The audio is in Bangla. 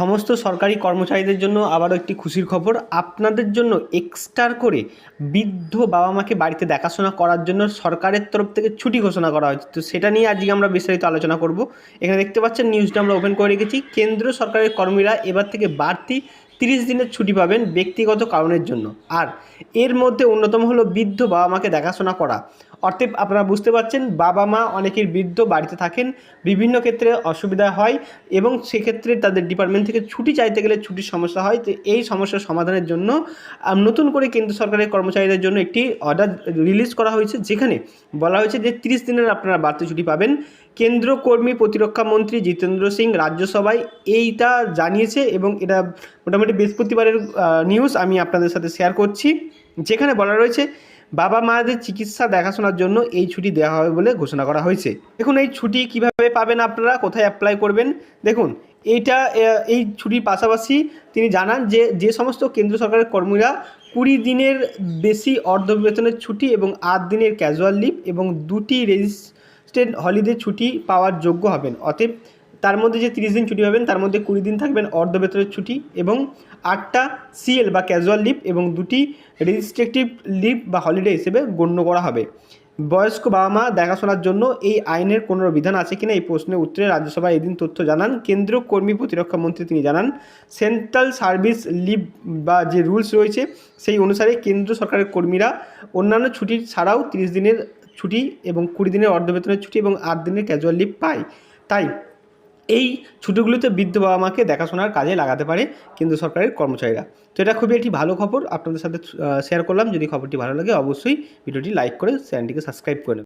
সমস্ত সরকারি কর্মচারীদের জন্য আবারও একটি খুশির খবর। আপনাদের জন্য এক্সট্রার করে বৃদ্ধ বাবা মাকে বাড়িতে দেখাশোনা করার জন্য সরকারের তরফ থেকে ছুটি ঘোষণা করা হয়েছে। তো সেটা নিয়ে আজকে আমরা বিস্তারিত আলোচনা করব। এখানে দেখতে পাচ্ছেন নিউজটা আমরা ওপেন করে রেখেছি। কেন্দ্র সরকারের কর্মীরা এবার থেকে বাড়তি তিরিশ দিনের ছুটি পাবেন ব্যক্তিগত কারণের জন্য। আর এর মধ্যে অন্যতম হলো বৃদ্ধ বাবা মাকে দেখাশোনা করা। অর্থাৎ আপনারা বুঝতে পারছেন, বাবা মা অনেকের বৃদ্ধ বাড়িতে থাকেন, বিভিন্ন ক্ষেত্রে অসুবিধা হয় এবং সেক্ষেত্রে তাদের ডিপার্টমেন্ট থেকে ছুটি চাইতে গেলে ছুটির সমস্যা হয়। তো এই সমস্যার সমাধানের জন্য নতুন করে কেন্দ্র সরকারের কর্মচারীদের জন্য একটি অর্ডার রিলিজ করা হয়েছে, যেখানে বলা হয়েছে যে তিরিশ দিনের আপনারা বাড়তি ছুটি পাবেন। কেন্দ্র কর্মী প্রতিরক্ষা মন্ত্রী জিতেন্দ্র সিং রাজ্যসভায় এইটা জানিয়েছে এবং এটা মোটামুটি বৃহস্পতিবারের নিউজ আমি আপনাদের সাথে শেয়ার করছি। যেখানে বলা রয়েছে, বাবা মাদের চিকিৎসা দেখাশোনার জন্য এই ছুটি দেওয়া হবে বলে ঘোষণা করা হয়েছে। দেখুন, এই ছুটি কীভাবে পাবেন আপনারা? কোথায় অ্যাপ্লাই করবেন? দেখুন, এইটা এই ছুটির পাশাপাশি তিনি জানান যে যে সমস্ত কেন্দ্র সরকারের কর্মীরা কুড়ি দিনের বেশি অর্ধ বেতনের ছুটি এবং আট দিনের ক্যাজুয়াল লিভ এবং দুটি রেজিস্ট্রেড হলিডে ছুটি পাওয়ার যোগ্য হবেন। অতএব তার মধ্যে যে তিরিশ দিন ছুটি পাবেন, তার মধ্যে কুড়ি দিন থাকবেন অর্ধ বেতনের ছুটি এবং আটটা সিএল বা ক্যাজুয়াল লিভ এবং দুটি রেজিস্ট্রেটিভ লিভ বা হলিডে হিসেবে গণ্য করা হবে। বয়স্ক বাবা মা দেখাশোনার জন্য এই আইনের কোনো বিধান আছে কিনা এই প্রশ্নের উত্তরে রাজ্যসভায় এদিন তথ্য জানান। কেন্দ্রীয় কর্মী প্রতিরক্ষা মন্ত্রী তিনি জানান, সেন্ট্রাল সার্ভিস লিভ বা যে রুলস রয়েছে, সেই অনুসারে কেন্দ্র সরকারের কর্মীরা অন্যান্য ছুটি ছাড়াও তিরিশ দিনের ছুটি এবং কুড়ি দিনের অর্ধবেতনের ছুটি এবং আট দিনের ক্যাজুয়াল লিভ পায়। তাই এই ছুটিগুলোতে বৃদ্ধ বাবা মাকে দেখাশোনার কাজে লাগাতে পারে কেন্দ্র সরকারের কর্মচারীরা। তো এটা খুবই একটি ভালো খবর। আপনাদের সাথে শেয়ার করলাম। যদি খবরটি ভালো লাগে, অবশ্যই ভিডিওটি লাইক করে চ্যানেলটিকে সাবস্ক্রাইব করে